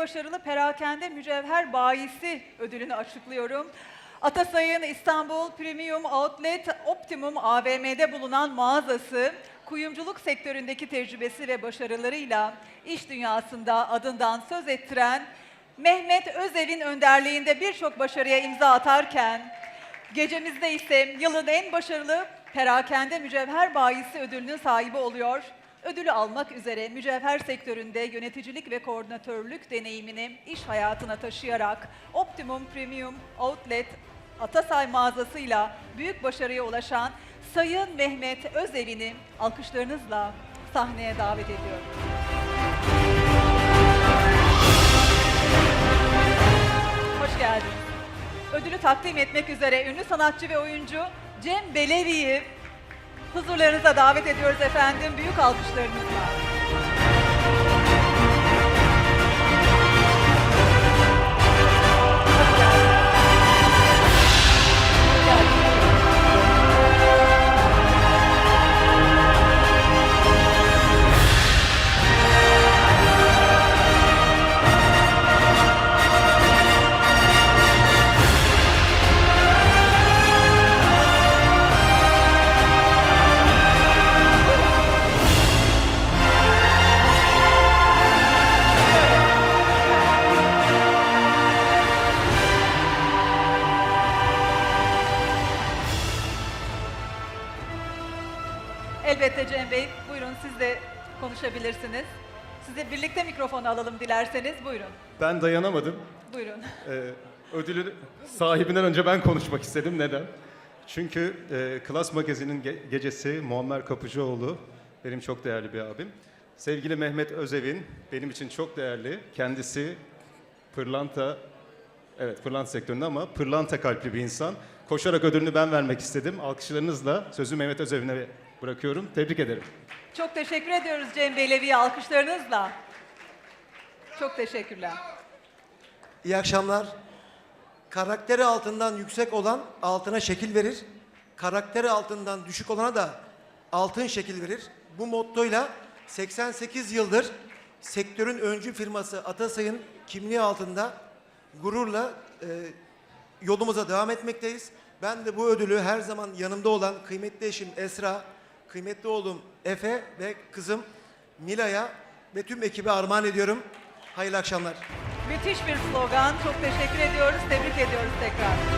başarılı perakende mücevher bayisi ödülünü açıklıyorum. Atasay'ın İstanbul Premium Outlet Optimum AVM'de bulunan mağazası, kuyumculuk sektöründeki tecrübesi ve başarılarıyla iş dünyasında adından söz ettiren Mehmet Özel'in önderliğinde birçok başarıya imza atarken, gecemizde ise yılın en başarılı perakende mücevher bayisi ödülünün sahibi oluyor. Ödülü almak üzere mücevher sektöründe yöneticilik ve koordinatörlük deneyimini iş hayatına taşıyarak Optimum Premium Outlet Atasay mağazasıyla büyük başarıya ulaşan Sayın Mehmet Özel'ini alkışlarınızla sahneye davet ediyorum. Hoş geldiniz. Ödülü takdim etmek üzere ünlü sanatçı ve oyuncu Cem Belevi'yi huzurlarınıza davet ediyoruz efendim. Büyük alkışlarınızla. Elbette Cem Bey. Buyurun siz de konuşabilirsiniz. Size birlikte mikrofonu alalım dilerseniz. Buyurun. Ben dayanamadım. Buyurun. Ee, ödülün sahibinden önce ben konuşmak istedim. Neden? Çünkü e, Klas Magazin'in ge- gecesi Muammer Kapıcıoğlu benim çok değerli bir abim. Sevgili Mehmet Özevin benim için çok değerli. Kendisi pırlanta, evet pırlanta sektöründe ama pırlanta kalpli bir insan. Koşarak ödülünü ben vermek istedim. Alkışlarınızla sözü Mehmet Özevin'e bırakıyorum. Tebrik ederim. Çok teşekkür ediyoruz Cem Beylevi'ye alkışlarınızla. Çok teşekkürler. İyi akşamlar. Karakteri altından yüksek olan altına şekil verir. Karakteri altından düşük olana da altın şekil verir. Bu mottoyla 88 yıldır sektörün öncü firması Atasay'ın kimliği altında gururla e, yolumuza devam etmekteyiz. Ben de bu ödülü her zaman yanımda olan kıymetli eşim Esra, kıymetli oğlum Efe ve kızım Mila'ya ve tüm ekibe armağan ediyorum. Hayırlı akşamlar. Müthiş bir slogan. Çok teşekkür ediyoruz. Tebrik ediyoruz tekrar.